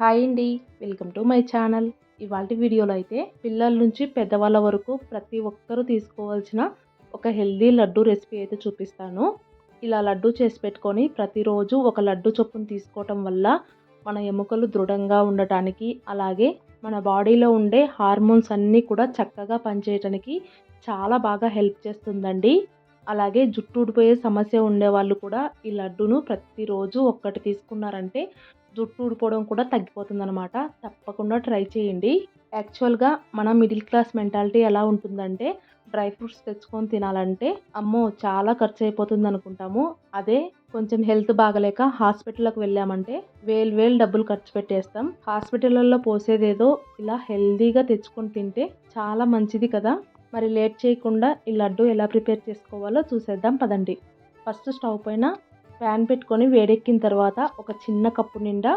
Hi అండి. Welcome to my channel. ఇవాళ వీడియోలో అయితే పిల్లల నుంచి పెద్దవాళ్ళ వరకు ప్రతి ఒక్కరూ తీసుకోవాల్సిన ఒక హెల్దీ లడ్డు రెసిపీ అయితే చూపిస్తాను. ఇలా లడ్డు చేసి పెట్టుకొని ప్రతిరోజు ఒక లడ్డు చొప్పున తీసుకోవటం వల్ల మన ఎముకలు దృఢంగా ఉండటానికి అలాగే మన బాడీలో ఉండే హార్మోన్స్ అన్నీ కూడా చక్కగా పనిచేయటానికి చాలా బాగా హెల్ప్ చేస్తుందండి. అలాగే జుట్టు ఊడిపోయే సమస్య ఉండే వాళ్ళు కూడా ఈ లడ్డును ప్రతిరోజు ఒక్కటి తీసుకున్నారంటే జుట్టు ఊడిపోవడం కూడా తగ్గిపోతుంది అనమాట తప్పకుండా ట్రై చేయండి. యాక్చువల్గా మన మిడిల్ క్లాస్ మెంటాలిటీ ఎలా ఉంటుందంటే డ్రై ఫ్రూట్స్ తెచ్చుకొని తినాలంటే అమ్మో చాలా ఖర్చు అయిపోతుంది అనుకుంటాము అదే కొంచెం హెల్త్ బాగలేక హాస్పిటల్కి వెళ్ళామంటే వేలు వేలు డబ్బులు ఖర్చు పెట్టేస్తాం. హాస్పిటల్లో పోసేదేదో ఇలా హెల్తీగా తెచ్చుకొని తింటే చాలా మంచిది కదా. మరి లేట్ చేయకుండా ఈ లడ్డు ఎలా ప్రిపేర్ చేసుకోవాలో చూసేద్దాం పదండి. ఫస్ట్ స్టవ్ పైన ప్యాన్ పెట్టుకొని వేడెక్కిన తర్వాత ఒక చిన్న కప్పు నిండా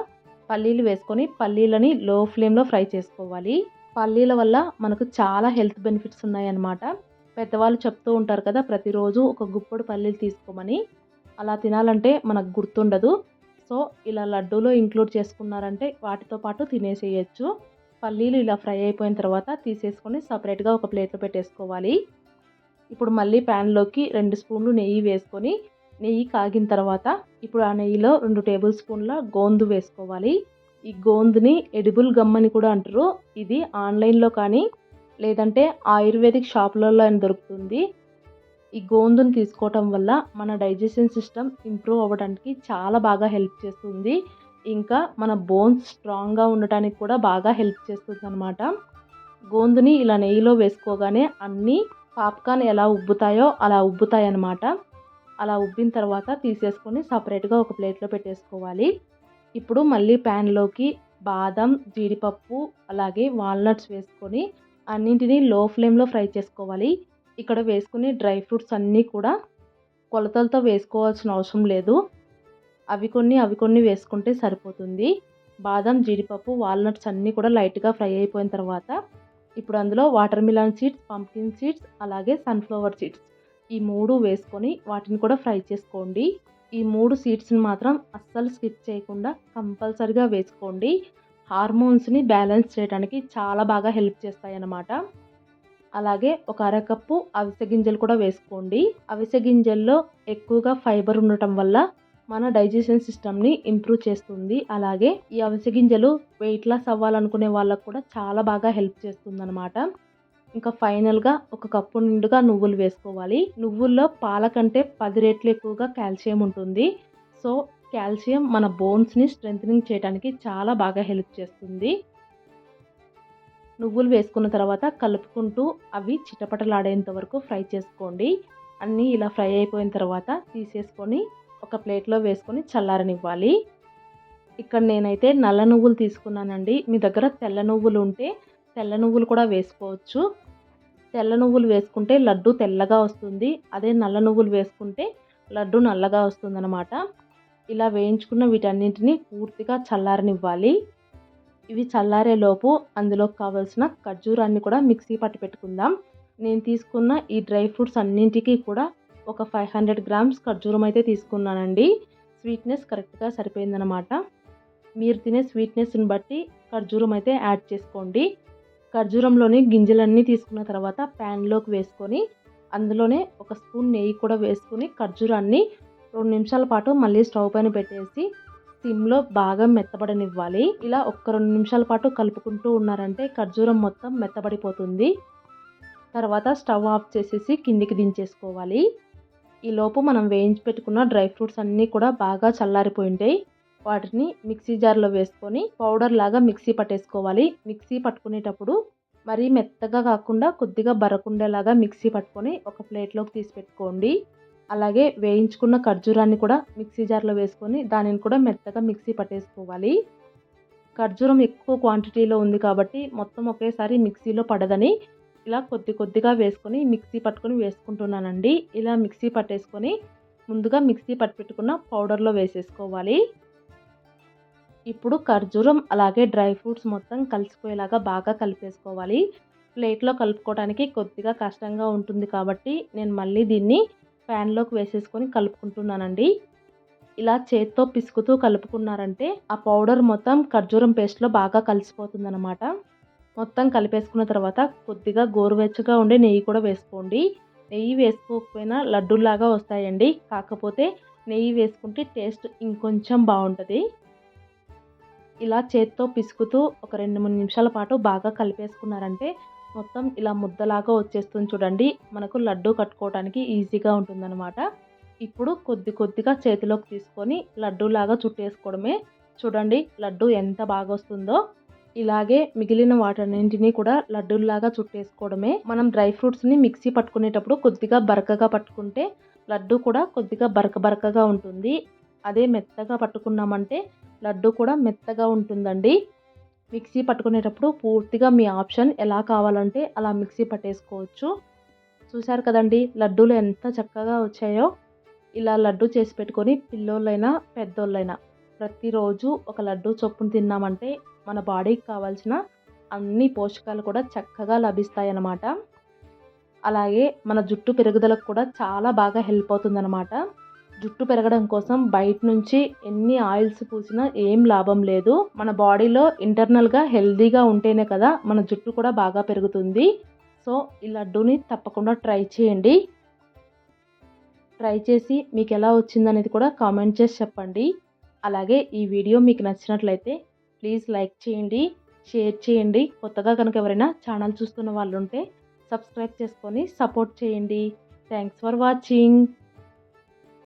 పల్లీలు వేసుకొని పల్లీలని లో ఫ్లేమ్లో ఫ్రై చేసుకోవాలి. పల్లీల వల్ల మనకు చాలా హెల్త్ బెనిఫిట్స్ ఉన్నాయన్నమాట. పెద్దవాళ్ళు చెప్తూ ఉంటారు కదా ప్రతిరోజు ఒక గుప్పడు పల్లీలు తీసుకోమని. అలా తినాలంటే మనకు గుర్తుండదు. సో ఇలా లడ్డూలో ఇంక్లూడ్ చేసుకున్నారంటే వాటితో పాటు తినేసేయచ్చు. పల్లీలు ఇలా ఫ్రై అయిపోయిన తర్వాత తీసేసుకొని సపరేట్గా ఒక ప్లేట్లో పెట్టేసుకోవాలి. ఇప్పుడు మళ్ళీ ప్యాన్లోకి రెండు స్పూన్లు నెయ్యి వేసుకొని నెయ్యి కాగిన తర్వాత ఇప్పుడు ఆ నెయ్యిలో రెండు టేబుల్ స్పూన్ల గోందు వేసుకోవాలి. ఈ గోందుని ఎడిబుల్ గమ్ అని కూడా అంటారు. ఇది ఆన్లైన్లో కానీ లేదంటే ఆయుర్వేదిక్ షాపులలో అని దొరుకుతుంది. ఈ గోందుని తీసుకోవటం వల్ల మన డైజెషన్ సిస్టమ్ ఇంప్రూవ్ అవ్వడానికి చాలా బాగా హెల్ప్ చేస్తుంది. ఇంకా మన బోన్స్ స్ట్రాంగ్గా ఉండటానికి కూడా బాగా హెల్ప్ చేస్తుంది అనమాట గోందుని ఇలా నెయ్యిలో వేసుకోగానే అన్నీ పాప్కార్న్ ఎలా ఉబ్బుతాయో అలా ఉబ్బుతాయి అన్నమాట అలా ఉబ్బిన తర్వాత తీసేసుకొని సపరేట్గా ఒక ప్లేట్లో పెట్టేసుకోవాలి. ఇప్పుడు మళ్ళీ ప్యాన్లోకి బాదం జీడిపప్పు అలాగే వాల్నట్స్ వేసుకొని అన్నింటినీ లో ఫ్లేమ్లో ఫ్రై చేసుకోవాలి. ఇక్కడ వేసుకునే డ్రై ఫ్రూట్స్ అన్నీ కూడా కొలతలతో వేసుకోవాల్సిన అవసరం లేదు. అవి కొన్ని అవి కొన్ని వేసుకుంటే సరిపోతుంది. బాదం జీడిపప్పు వాల్నట్స్ అన్నీ కూడా లైట్గా ఫ్రై అయిపోయిన తర్వాత ఇప్పుడు అందులో watermelon seeds pumpkin seeds అలాగే సన్ఫ్లవర్ సీడ్స్. ఈ మూడు వేసుకొని వాటిని కూడా ఫ్రై చేసుకోండి. ఈ మూడు సీడ్స్ని మాత్రం అస్సలు స్కిప్ చేయకుండా కంపల్సరిగా వేసుకోండి. హార్మోన్స్ని బ్యాలెన్స్ చేయడానికి చాలా బాగా హెల్ప్ చేస్తాయి అన్నమాట అలాగే ఒక అరకప్పు అవిసె గింజలు కూడా వేసుకోండి. అవిసె గింజల్లో ఎక్కువగా ఫైబర్ ఉండటం వల్ల మన డైజెషన్ సిస్టమ్ని ఇంప్రూవ్ చేస్తుంది. అలాగే ఈ అవిసె గింజలు వెయిట్ లాస్ అవ్వాలనుకునే వాళ్ళకు కూడా చాలా బాగా హెల్ప్ చేస్తుంది అనమాట ఇంకా ఫైనల్గా ఒక కప్పు నిండుగా నువ్వులు వేసుకోవాలి. నువ్వుల్లో పాల కంటే పది రెట్లు ఎక్కువగా కాల్షియం ఉంటుంది. సో కాల్షియం మన బోన్స్ని స్ట్రెంగ్ చేయడానికి చాలా బాగా హెల్ప్ చేస్తుంది. నువ్వులు వేసుకున్న తర్వాత కలుపుకుంటూ అవి చిటపటలాడేంత వరకు ఫ్రై చేసుకోండి. అన్నీ ఇలా ఫ్రై అయిపోయిన తర్వాత తీసేసుకొని ఒక ప్లేట్లో వేసుకొని చల్లారనివ్వాలి. ఇక్కడ నేనైతే నల్ల నువ్వులు తీసుకున్నానండి. మీ దగ్గర తెల్ల నువ్వులు ఉంటే తెల్ల నువ్వులు కూడా వేసుకోవచ్చు. తెల్ల నువ్వులు వేసుకుంటే లడ్డు తెల్లగా వస్తుంది. అదే నల్ల నువ్వులు వేసుకుంటే లడ్డు నల్లగా వస్తుందన్నమాట. ఇలా వేయించుకున్న వీటన్నింటినీ పూర్తిగా చల్లారనివ్వాలి. ఇవి చల్లారేలోపు అందులోకి కావాల్సిన ఖర్జూరాన్ని కూడా మిక్సీ పట్టి పెట్టుకుందాం. నేను తీసుకున్న ఈ డ్రై ఫ్రూట్స్ అన్నింటికి కూడా ఒక ఫైవ్ హండ్రెడ్ గ్రామ్స్ ఖర్జూరం అయితే తీసుకున్నానండి. స్వీట్నెస్ కరెక్ట్గా సరిపోయిందనమాట మీరు తినే స్వీట్నెస్ని బట్టి ఖర్జూరం అయితే యాడ్ చేసుకోండి. ఖర్జూరంలోని గింజలన్నీ తీసుకున్న తర్వాత ప్యాన్లోకి వేసుకొని అందులోనే ఒక స్పూన్ నెయ్యి కూడా వేసుకొని ఖర్జూరాన్ని రెండు నిమిషాల పాటు మళ్ళీ స్టవ్ పైన పెట్టేసి సిమ్లో బాగా మెత్తబడనివ్వాలి. ఇలా ఒక్క రెండు నిమిషాల పాటు కలుపుకుంటూ ఉన్నారంటే ఖర్జూరం మొత్తం మెత్తబడిపోతుంది. తర్వాత స్టవ్ ఆఫ్ చేసేసి కిందికి దించేసుకోవాలి. ఈలోపు మనం వేయించి పెట్టుకున్న డ్రై ఫ్రూట్స్ అన్నీ కూడా బాగా చల్లారిపోయి ఉంటాయి వాటిని మిక్సీ జార్లో వేసుకొని పౌడర్ లాగా మిక్సీ పట్టేసుకోవాలి. మిక్సీ పట్టుకునేటప్పుడు మరీ మెత్తగా కాకుండా కొద్దిగా బరకుండేలాగా మిక్సీ పట్టుకొని ఒక ప్లేట్లోకి తీసి పెట్టుకోండి. అలాగే వేయించుకున్న ఖర్జూరాన్ని కూడా మిక్సీ జార్లో వేసుకొని దానిని కూడా మెత్తగా మిక్సీ పట్టేసుకోవాలి. ఖర్జూరం ఎక్కువ క్వాంటిటీలో ఉంది కాబట్టి మొత్తం ఒకేసారి మిక్సీలో పడదని ఇలా కొద్ది కొద్దిగా వేసుకొని మిక్సీ పట్టుకొని వేసుకుంటున్నానండి. ఇలా మిక్సీ పట్టేసుకొని ముందుగా మిక్సీ పట్టుపెట్టుకున్న పౌడర్లో వేసేసుకోవాలి. ఇప్పుడు ఖర్జూరం అలాగే డ్రై ఫ్రూట్స్ మొత్తం కలిసిపోయేలాగా బాగా కలిపేసుకోవాలి. ప్లేట్లో కలుపుకోవడానికి కొద్దిగా కష్టంగా ఉంటుంది కాబట్టి నేను మళ్ళీ దీన్ని ప్యాన్లోకి వేసేసుకొని కలుపుకుంటున్నానండి. ఇలా చేత్తో పిసుకుతూ కలుపుకున్నారంటే ఆ పౌడర్ మొత్తం ఖర్జూరం పేస్ట్లో బాగా కలిసిపోతుందన్నమాట. మొత్తం కలిపేసుకున్న తర్వాత కొద్దిగా గోరువెచ్చగా ఉండే నెయ్యి కూడా వేసుకోండి. నెయ్యి వేసుకోకపోయినా లడ్డూలాగా వస్తాయండి. కాకపోతే నెయ్యి వేసుకుంటే టేస్ట్ ఇంకొంచెం బాగుంటుంది. ఇలా చేత్తో పిసుకుతూ ఒక రెండు మూడు నిమిషాల పాటు బాగా కలిపేసుకున్నారంటే మొత్తం ఇలా ముద్దలాగా వచ్చేస్తుంది చూడండి. మనకు లడ్డు కట్టుకోవడానికి ఈజీగా ఉంటుందన్నమాట. ఇప్పుడు కొద్ది కొద్దిగా చేతిలోకి తీసుకొని లడ్డూలాగా చుట్టేసుకోవడమే. చూడండి లడ్డు ఎంత బాగా వస్తుందో. ఇలాగే మిగిలిన వాటన్నింటినీ కూడా లడ్డూల్లాగా చుట్టేసుకోవడమే. మనం డ్రై ఫ్రూట్స్ని మిక్సీ పట్టుకునేటప్పుడు కొద్దిగా బరకగా పట్టుకుంటే లడ్డు కూడా కొద్దిగా బరక బరకగా ఉంటుంది. అదే మెత్తగా పట్టుకున్నామంటే లడ్డు కూడా మెత్తగా ఉంటుందండి. మిక్సీ పట్టుకునేటప్పుడు పూర్తిగా మీ ఆప్షన్ ఎలా కావాలంటే అలా మిక్సీ పట్టేసుకోవచ్చు. చూశారు కదండి లడ్డూలు ఎంత చక్కగా వచ్చాయో. ఇలా లడ్డు చేసి పెట్టుకొని పిల్లోళ్ళైనా పెద్దోళ్ళైనా ప్రతిరోజు ఒక లడ్డు చొప్పున తిన్నామంటే మన బాడీకి కావాల్సిన అన్ని పోషకాలు కూడా చక్కగా లభిస్తాయన్నమాట. అలాగే మన జుట్టు పెరుగుదలకు కూడా చాలా బాగా హెల్ప్ అవుతుందన్నమాట. జుట్టు పెరగడం కోసం బయట నుంచి ఎన్ని ఆయిల్స్ పూసినా ఏం లాభం లేదు. మన బాడీలో ఇంటర్నల్గా హెల్దీగా ఉంటేనే కదా మన జుట్టు కూడా బాగా పెరుగుతుంది. సో ఈ లడ్డూని తప్పకుండా ట్రై చేయండి. ట్రై చేసి మీకు ఎలా వచ్చిందనేది కూడా కామెంట్ చేసి చెప్పండి. అలాగే ఈ వీడియో మీకు నచ్చినట్లయితే ప్లీజ్ లైక్ చేయండి షేర్ చేయండి. కొత్తగా కనుక ఎవరైనా ఛానల్ చూస్తున్న వాళ్ళు ఉంటే సబ్స్క్రైబ్ చేసుకొని సపోర్ట్ చేయండి. Thanks for watching.